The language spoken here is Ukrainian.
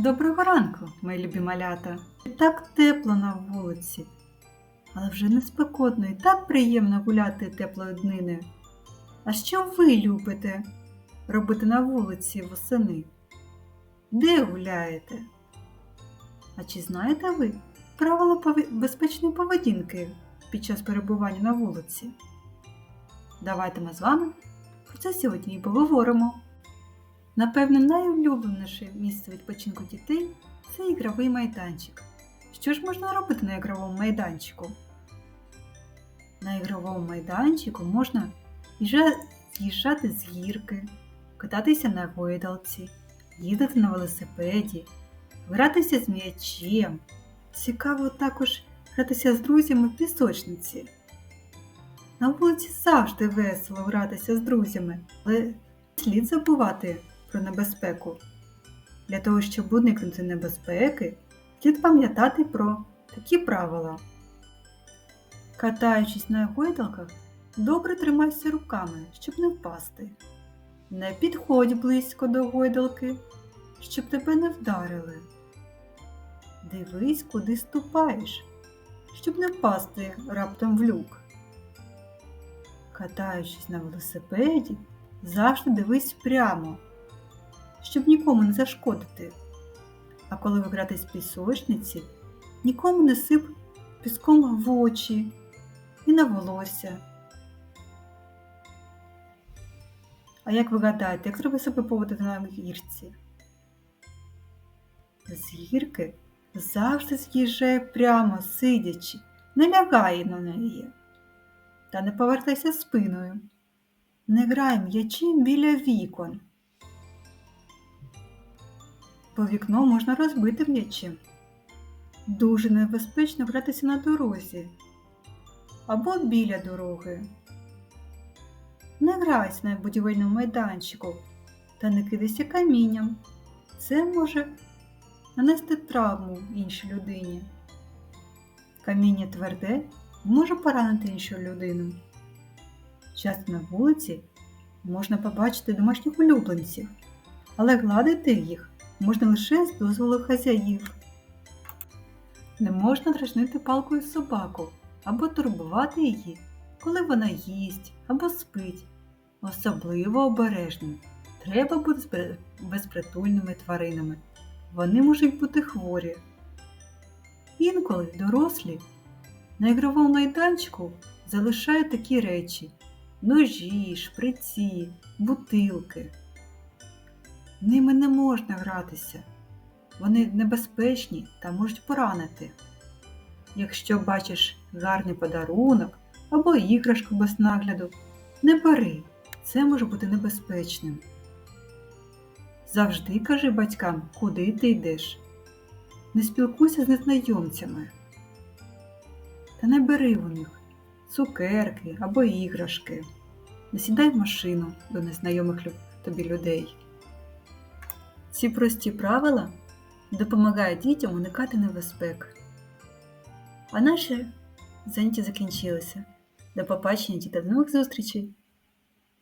Доброго ранку, мої любі малята. Так тепло на вулиці, але вже не спекотно і так приємно гуляти теплою дниною. А що ви любите робити на вулиці восени? Де гуляєте? А чи знаєте ви правила безпечної поведінки під час перебування на вулиці? Давайте ми з вами про це сьогодні і поговоримо. Напевне, найулюбленіше місце відпочинку дітей це ігровий майданчик. Що ж можна робити на ігровому майданчику? На ігровому майданчику можна з'їжджати з гірки, кататися на гойдалці, їздити на велосипеді, гратися з м'ячем. Цікаво також гратися з друзями в пісочниці. На вулиці завжди весело гратися з друзями, але слід забувати про небезпеку. Для того, щоб уникнути небезпеки, слід пам'ятати про такі правила. Катаючись на гойдалках, добре тримайся руками, щоб не впасти. Не підходь близько до гойдалки, щоб тебе не вдарили. Дивись, куди ступаєш, щоб не впасти раптом в люк. Катаючись на велосипеді, завжди дивись прямо, щоб нікому не зашкодити. А коли ви гратесь в пісочниці, нікому не сип піском в очі і на волосся. А як ви гадаєте, як треба себе поводити на гірці? З гірки завжди з'їжджає прямо сидячи, не лягає на неї. Та не повертайся спиною. Не грай м'ячем біля вікон. Бо вікно можна розбити м'ячем. Дуже небезпечно гратися на дорозі або біля дороги. Не грайся на будівельному майданчику та не кидайся камінням. Це може нанести травму іншій людині. Каміння тверде може поранити іншу людину. Часто на вулиці можна побачити домашніх улюбленців, але гладити їх можна лише з дозволу хазяїв. Не можна дражнити палкою собаку або турбувати її, коли вона їсть або спить. Особливо обережним треба бути безпритульними тваринами. Вони можуть бути хворі. Інколи дорослі на ігровому майданчику залишають такі речі: ножі, шприці, бутилки. Ними не можна гратися. Вони небезпечні та можуть поранити. Якщо бачиш гарний подарунок або іграшку без нагляду, не бери, це може бути небезпечним. Завжди кажи батькам, куди ти йдеш. Не спілкуйся з незнайомцями. Та не бери у них цукерки або іграшки. Не сідай в машину до незнайомих тобі людей. Ці прості правила допомагають дітям уникати небезпек. А наші заняття закінчилися. До побачення, діти, до нових зустрічей!